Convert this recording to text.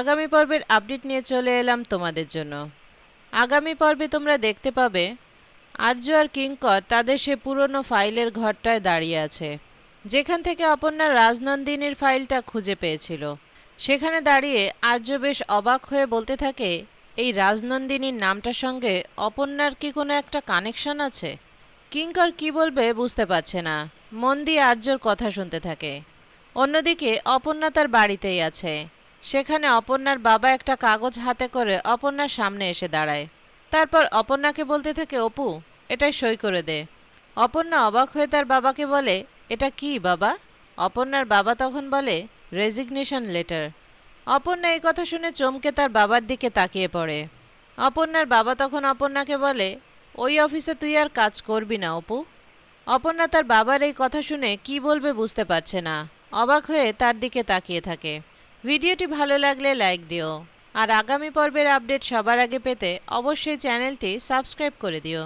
আগামী পর্বের আপডেট নিয়ে চলে এলাম তোমাদের জন্য। আগামী পর্বে তোমরা দেখতে পাবে আর্য আর কিঙ্কর তাদের সে পুরনো ফাইলের ঘরটায় দাঁড়িয়ে আছে। যেখান থেকে অপর্ণা রাজনন্দিনীর ফাইলটা খুঁজে পেয়েছিল। সেখানে দাঁড়িয়ে আর্য বেশ অবাক হয়ে বলতে থাকে, এই রাজনন্দিনীর নামটার সঙ্গে অপর্ণার কি কোনো একটা কানেকশন আছে? কিঙ্কর কি বলবে বুঝতে পারছে না। মন দিয়ে আর্যর কথা শুনতে থাকে। অন্যদিকে অপর্ণা তার বাড়িতেই আছে। সেখানে অপর্ণার বাবা একটা কাগজ হাতে করে অপর্ণার সামনে এসে দাঁড়ায়। তারপর অপর্ণাকে বলতে থাকে, অপু, এটাই সই করে দে। অপর্ণা অবাক হয়ে তার বাবাকে বলে, এটা কি বাবা? অপর্ণার বাবা তখন বলে রেজিগনেশন লেটার অপর্ণা এই কথা শুনে চমকে তার বাবার দিকে তাকিয়ে পড়ে। অপর্ণার বাবা তখন অপর্ণাকে বলে, ওই অফিসে তুই আর কাজ করবি না, অপু। অপর্ণা তার বাবার এই কথা শুনে কি বলবে বুঝতে পারছে না। অবাক হয়ে তার দিকে তাকিয়ে থাকে। ভিডিওটি ভালো লাগলে লাইক দিও। আর আগামী পর্বের আপডেট সবার আগে পেতে অবশ্যই চ্যানেলটি সাবস্ক্রাইব করে দিও।